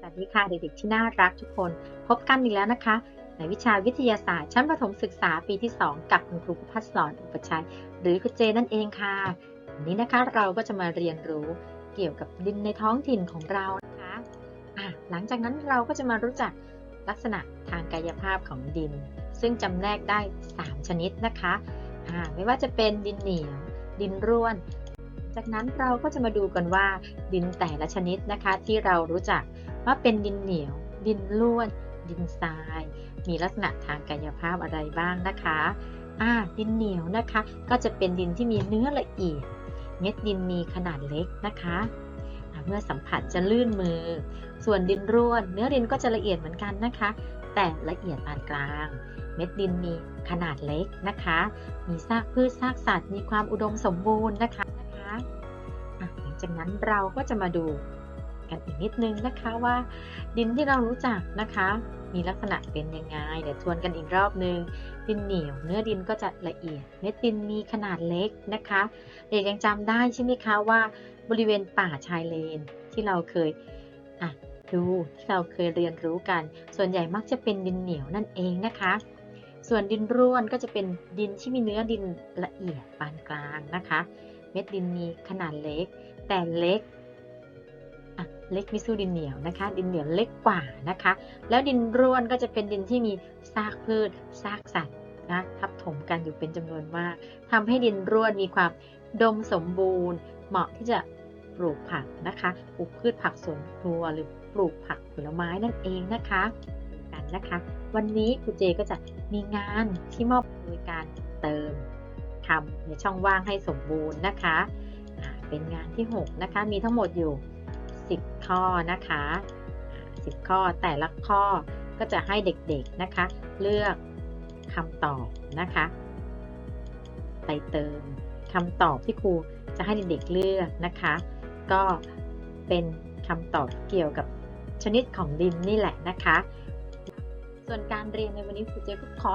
สวัสดีค่ะเด็กๆที่น่ารักทุกคน พบกันอีกแล้วนะคะ ในวิชาวิทยาศาสตร์ชั้นประถมศึกษาปีที่ 2 กับคุณครูประพัฒสอนอุปชัย หรือคุณเจนั่นเองค่ะวันนี้นะคะเราก็จะมาเรียนรู้เกี่ยวกับดินในท้องถิ่นของเรา หลังจากนั้นเราก็จะมารู้จักลักษณะทางกายภาพของดิน ซึ่งจำแนกได้ 3 ชนิดนะคะไม่ว่าจะเป็นดินเหนียว ดินร่วน จากนั้นเราก็จะมาดูกันว่า ดินแต่ละชนิดนะคะ ที่เรารู้จักว่าเป็นดินเหนียว ดินร่วน ดินทราย มีลักษณะทางกายภาพอะไรบ้างนะคะอ่าดินเหนียวนะคะ ก็จะเป็นดินที่มีเนื้อละเอียด เม็ดดินมีขนาดเล็กนะคะ เมื่อสัมผัสจะลื่นมือ ส่วนดินร่วน เนื้อดินก็จะละเอียดเหมือนกันนะคะ แต่ละเอียดปานกลาง เม็ดดินมีขนาดเล็กนะคะ มีซากพืชซากสัตว์ มีความอุดมสมบูรณ์นะคะนะคะหลังจากนั้นเราก็จะมาดูกันอีกนิดนึงนะคะว่า ดินที่เรารู้จักนะคะ มีลักษณะเป็นยังไงเดี๋ยวทวนกันอีกรอบนึง ดินเหนียว เนื้อดินก็จะละเอียด เม็ดดินมีขนาดเล็กนะคะ เด็กยังจำได้ใช่ไหมคะว่า บริเวณป่าชายเลนที่เราเคยอะดูที่เราเคยเรียนรู้กัน ส่วนใหญ่มักจะเป็นดินเหนียวนั่นเองนะคะ ส่วนดินร่วนก็จะเป็นดินที่มีเนื้อดินละเอียดปานกลางนะคะ เม็ดดินมีขนาดเล็ก แต่เล็กเล็กมิสู้ดินเหนียวนะคะ ดินเหนียวเล็กกว่านะคะ แล้วดินร่วนก็จะเป็นดินที่มีซากพืชซากสัตว์นะทับถมกันอยู่เป็นจำนวนมากทำให้ดินร่วนมีความดมสมบูรณ์ เหมาะที่จะ ปลูกผักนะคะปลูกพืชผักสวนครัวหรือปลูกผักผลไม้นั่นเองนะคะกันนะคะ วันนี้ครูเจก็จะมีงานที่มอบโดยการเติมทำในช่องว่างให้สมบูรณ์นะคะเป็นงานที่ 6 นะคะ มีทั้งหมดอยู่ 10 ข้อนะคะ 10 ข้อแต่ละข้อก็จะให้เด็กๆนะคะ เลือกคำตอบนะคะ ไปเติมคำตอบที่ครูจะให้เด็กๆเลือกนะคะ ก็เป็นคำตอบเกี่ยวกับชนิดของดินนี่แหละนะคะ ส่วนการเรียนในวันนี้ครูเจก็ขอ